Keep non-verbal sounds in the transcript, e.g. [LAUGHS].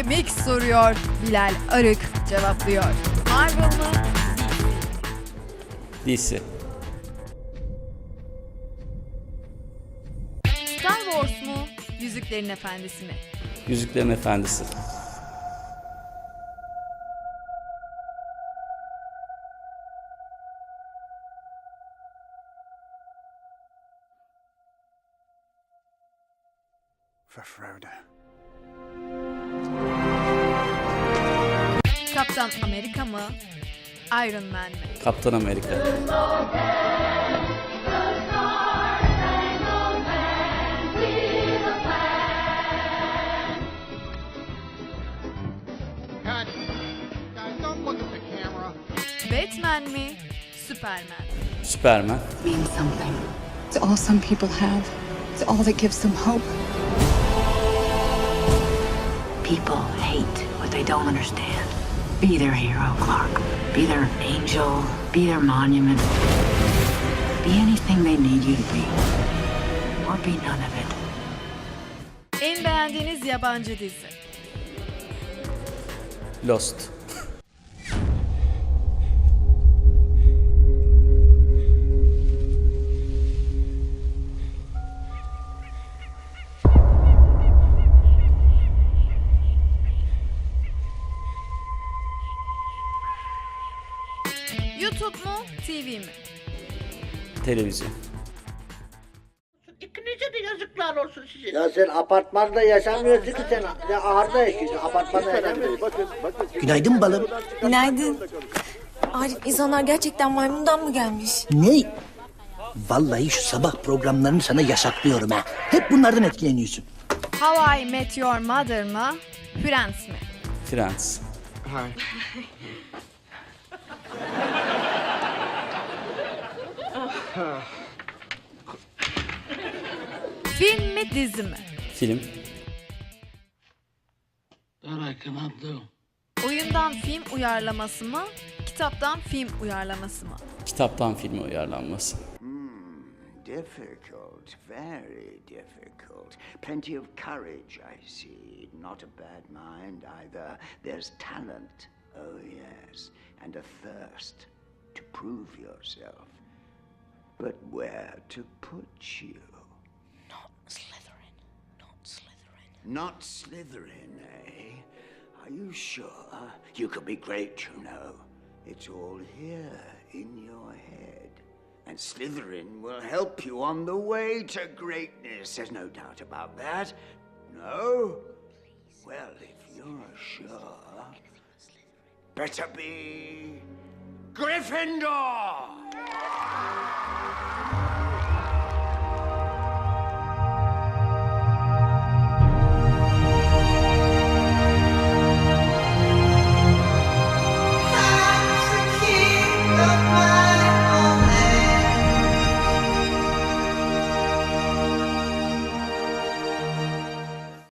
Mix soruyor. Bilal Arık cevaplıyor. Marvel mı? DC. Star Wars mu? Yüzüklerin Efendisi mi? Yüzüklerin Efendisi. For Frodo. Kaptan Amerika mı? Iron Man mi? Kaptan Amerika. Cut. Guys, don't look at the camera. Batman mi? Superman? Superman. means something. It's all some people have. It's all that gives them hope. People hate what they don't understand. Be their hero, Clark. Be their angel. Be their monument. Be anything they need you to be. Or be none of it. En beğendiğiniz yabancı dizi? Lost. YouTube mu? TV mi? Televizyon. İkinize de yazıklar olsun size. Ya sen apartmanda yaşamıyorsun ki sen. Ya ahırda yaşıyorsun. Apartmanda yaşamıyorsun. Günaydın balım. Günaydın. Arif insanlar gerçekten maymundan mı gelmiş? Ne? Vallahi şu sabah programlarını sana yasaklıyorum ha. Hep bunlardan etkileniyorsun. How I Met Your Mother mı? Friends mi? Friends. [LAUGHS] Film mi dizi mi? Film. Oyundan film uyarlaması mı? Kitaptan film uyarlaması mı? Kitaptan filme uyarlanması. Difficult, very difficult. Plenty of courage, I see. Not a bad mind either. There's talent, oh yes, and a thirst to prove yourself. But where to put you? Not Slytherin. Not Slytherin. Not Slytherin, eh? Are you sure? You could be great, you know. It's all here in your head. And Slytherin will help you on the way to greatness. There's no doubt about that. No? Well, if you're sure, better be Gryffindor!